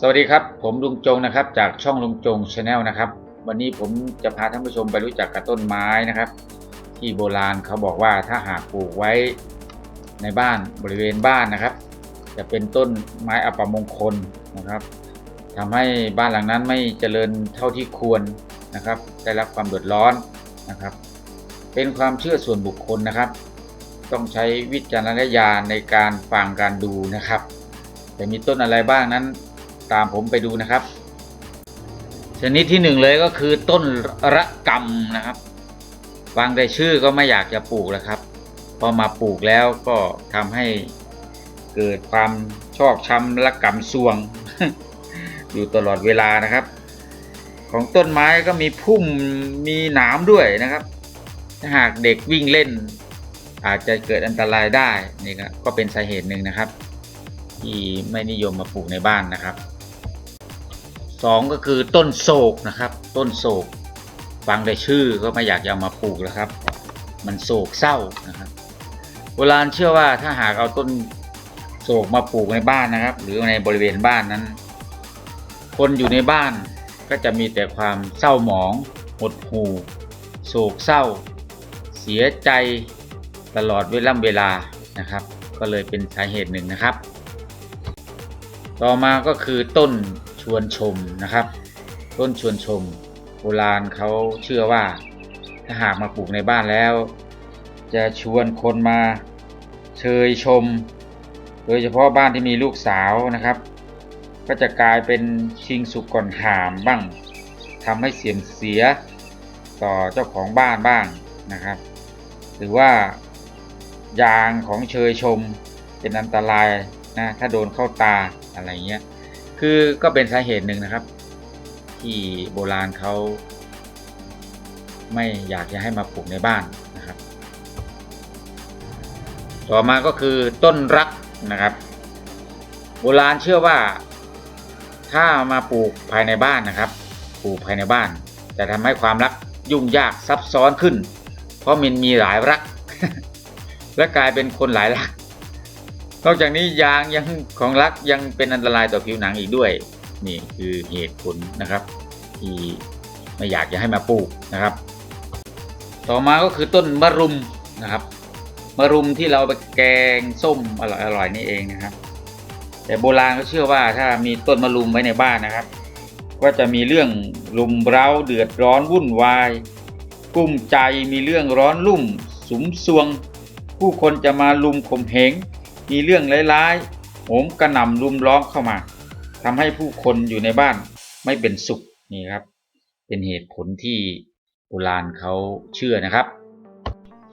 สวัสดีครับ ผมลุงจงนะครับ จากช่องลุงจงชาแนลนะครับ วันนี้ผมจะพาท่านผู้ชมไปรู้จักกับต้นไม้นะครับ ที่โบราณเขาบอกว่าถ้าหากปลูกไว้ในบ้านบริเวณบ้านนะครับ จะเป็นต้นไม้อัปมงคลนะครับทำให้บ้านหลังนั้นไม่เจริญเท่าที่ควรนะครับ ได้รับความเดือดร้อนนะครับ เป็นความเชื่อส่วนบุคคลนะครับ ต้องใช้วิจารณญาณในการฟังการดูนะครับ แต่มีต้นอะไรบ้างนั้น ตามผมไปดูนะครับ ชนิดที่หนึ่งเลยก็คือต้นระกำนะครับฟังแต่ชื่อก็ไม่อยากจะปลูกแล้วครับ พอมาปลูกแล้วก็ทำให้เกิดความชอกช้ำระกำซวง อยู่ตลอดเวลานะครับ ของต้นไม้ก็มีพุ่มมีหนามด้วยนะครับ ถ้าหากเด็กวิ่งเล่น อาจจะเกิดอันตรายได้นี่ก็เป็นสาเหตุหนึ่งนะครับ ที่ไม่นิยมมาปลูกในบ้านนะครับ สองก็คือต้นโศกนะครับ ต้นโศก ฟังแต่ชื่อก็ไม่อยากจะเอามาปลูกแล้วครับ มันโศกเศร้านะครับโบราณเชื่อว่าถ้าหากเอาต้นโศกมาปลูกในบ้านนะครับ หรือในบริเวณบ้านนั้น คนอยู่ในบ้านก็จะมีแต่ความเศร้าหมองหดหู่โศกเศร้า เสียใจตลอดเวลาเวลานะครับ ก็เลยเป็นสาเหตุหนึ่งนะครับ ต่อมาก็คือต้น วนชมนะครับ ต้นชวนชม โบราณเขาเชื่อว่า ถ้าหากมาปลูกในบ้านแล้ว จะชวนคนมาเชยชม โดยเฉพาะบ้านที่มีลูกสาวนะครับ ก็จะกลายเป็นชิงสุกก่อนหามบ้างทำให้เสียมเสียต่อเจ้าของบ้านบ้างนะครับ หรือว่ายางของเชยชมเป็นอันตรายนะถ้าโดนเข้าตาอะไรเงี้ย คือก็เป็นสาเหตุหนึ่งนะครับ ที่โบราณเขาไม่อยากจะให้มาปลูกในบ้านนะครับ ต่อมาก็คือต้นรักนะครับ โบราณเชื่อว่า ถ้ามาปลูกภายในบ้านนะครับ ปลูกภายในบ้าน จะทำให้ความรักยุ่งยากซับซ้อนขึ้น เพราะมันมีหลายรัก และกลายเป็นคนหลายรัก นอกจากนี้ยางยังของรักยังเป็นอันตรายต่อผิวหนังอีกด้วย นี่คือเหตุผลนะครับ ที่ไม่อยากจะให้มาปลูกนะครับ ต่อมาก็คือต้นมะรุมนะครับมะรุมที่เราไปแกงส้มอร่อยๆนี่เองนะครับ แต่โบราณก็เชื่อว่าถ้ามีต้นมะรุมไว้ในบ้านนะครับ ก็จะมีเรื่องรุมเร้าเดือดร้อนวุ่นวาย กุ้มใจมีเรื่องร้อนรุ่ม สุมซวง ผู้คนจะมาลุมข่มเหง มีเรื่องร้ายๆโหมกระหน่ำรุมล้อมเข้ามาทำให้ผู้คนอยู่ในบ้านไม่เป็นสุขนี่ครับ เป็นเหตุผลที่โบราณเขาเชื่อนะครับ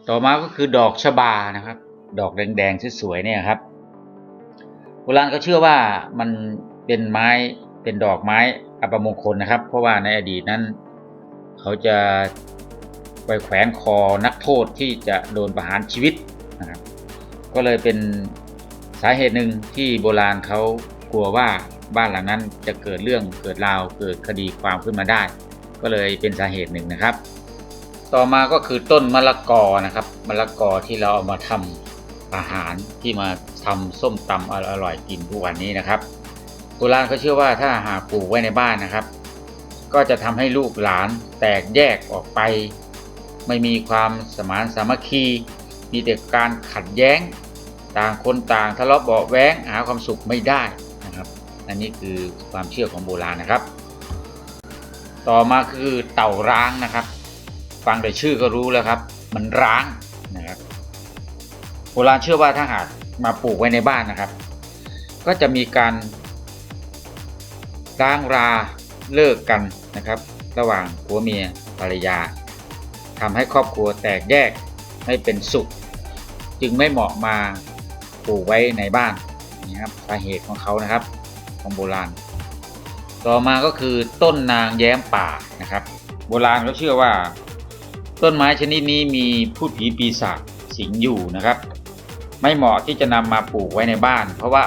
ต่อมาก็คือดอกชบานะครับ ดอกแดงๆสวยๆเนี่ยครับโบราณเขาเชื่อว่ามันเป็นไม้เป็นดอกไม้อัปมงคลนะครับ เพราะว่าในอดีตนั้น เขาจะไปแขวนคอนักโทษที่จะโดนประหารชีวิตนะครับ ก็เลยเป็น สาเหตุหนึ่งที่โบราณเขากลัวว่าบ้านหลังนั้นจะเกิดเรื่องเกิดราวเกิดคดีความขึ้นมาได้ ก็เลยเป็นสาเหตุหนึ่งนะครับ ต่อมาก็คือต้นมะละกอนะครับมะละกอที่เราเอามาทำอาหารที่มาทำส้มตำอร่อยกินทุกวันนี้นะครับโบราณเขาเชื่อว่าถ้าหากปลูกไว้ในบ้านนะครับ ก็จะทำให้ลูกหลานแตกแยกออกไป ไม่มีความสมานสามัคคี มีแต่การขัดแย้ง ต่างคนต่างทะเลาะเบาแว้งหาความสุขไม่ได้นะครับ อันนี้คือความเชื่อของโบราณนะครับ ต่อมาคือเต่าร้างนะครับ ฟังแต่ชื่อก็รู้แล้วครับ มันร้างนะครับโบราณเชื่อว่าถ้าหากมาปลูกไว้ในบ้านนะครับ ก็จะมีการร้างราเลิกกันนะครับ ระหว่างผัวเมียภรรยาทำให้ครอบครัวแตกแยกไม่เป็นสุข จึงไม่เหมาะมา ปลูกไว้ในบ้านนี่ครับสาเหตุของเขานะครับของโบราณ ต่อมาก็คือต้นนางแย้มป่านะครับ โบราณเขาเชื่อว่า ต้นไม้ชนิดนี้มีพูดผีปีศาจสิงอยู่นะครับ ไม่เหมาะที่จะนำมาปลูกไว้ในบ้าน เพราะว่า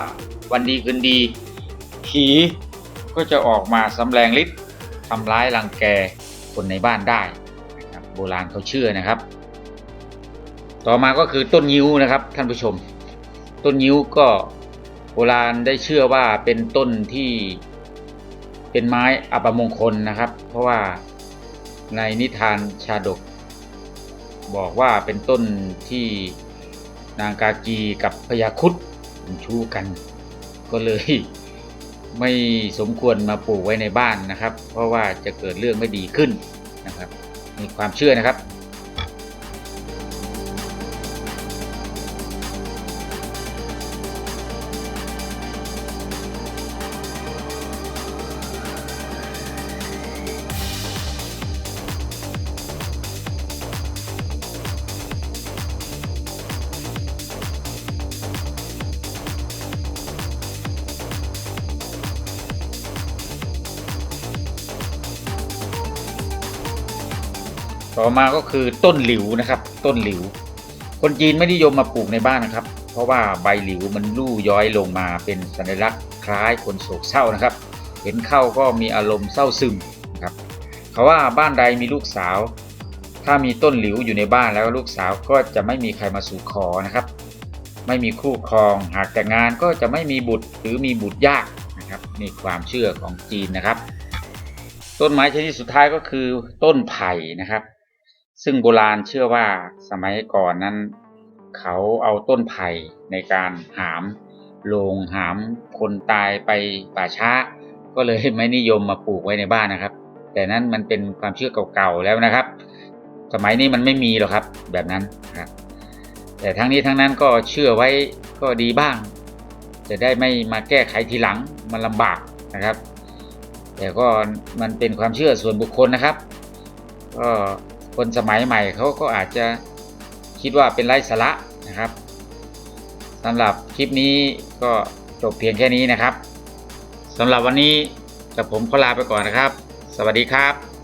วันดีคืนดี ผีก็จะออกมาสำแรงฤทธิ์ทำร้ายรังแกคนในบ้านได้นะครับโบราณเขาเชื่อนะครับ ต่อมาก็คือต้นยิ้วนะครับท่านผู้ชม ต้นยิ้วก็โบราณได้เชื่อว่าเป็นต้นที่เป็นไม้อัปมงคลนะครับ เพราะว่าในนิทานชาดก บอกว่าเป็นต้นที่นางกากีกับพญาคุดชู้กัน ก็เลยไม่สมควรมาปลูกไว้ในบ้านนะครับ เพราะว่าจะเกิดเรื่องไม่ดีขึ้นนะครับ มีความเชื่อนะครับ ต่อมาก็คือต้นหลิวนะครับ ต้นหลิว คนจีนไม่นิยมมาปลูกในบ้านนะครับ เพราะว่าใบหลิวมันลู่ย้อยลงมาเป็นสัญลักษณ์คล้ายคนโศกเศร้านะครับ เห็นเข้าก็มีอารมณ์เศร้าซึมนะครับเขาว่าบ้านใดมีลูกสาว ถ้ามีต้นหลิวอยู่ในบ้านแล้วลูกสาวก็จะไม่มีใครมาสู่ขอนะครับ ไม่มีคู่ครอง หากแต่งงานก็จะไม่มีบุตรหรือมีบุตรยากนะครับนี่ความเชื่อของจีนนะครับ ต้นไม้ชนิดสุดท้ายก็คือต้นไผ่นะครับ ซึ่งโบราณเชื่อว่าสมัยก่อนนั้น เขาเอาต้นไผ่ในการหามโลงหามคนตายไปป่าช้า ก็เลยไม่นิยมมาปลูกไว้ในบ้านนะครับ แต่นั้นมันเป็นความเชื่อเก่าๆแล้วนะครับ สมัยนี้มันไม่มีหรอกครับแบบนั้นครับแต่ทั้งนี้ทั้งนั้นก็เชื่อไว้ก็ดีบ้าง จะได้ไม่มาแก้ไขทีหลังมันลำบากนะครับ แต่ก็มันเป็นความเชื่อส่วนบุคคลนะครับก็ คนสมัยใหม่เขาก็อาจจะคิดว่าเป็นไร้สาระนะครับสำหรับคลิปนี้ก็จบเพียงแค่นี้นะครับสำหรับวันนี้กับผมขอลาไปก่อนนะครับ สวัสดีครับ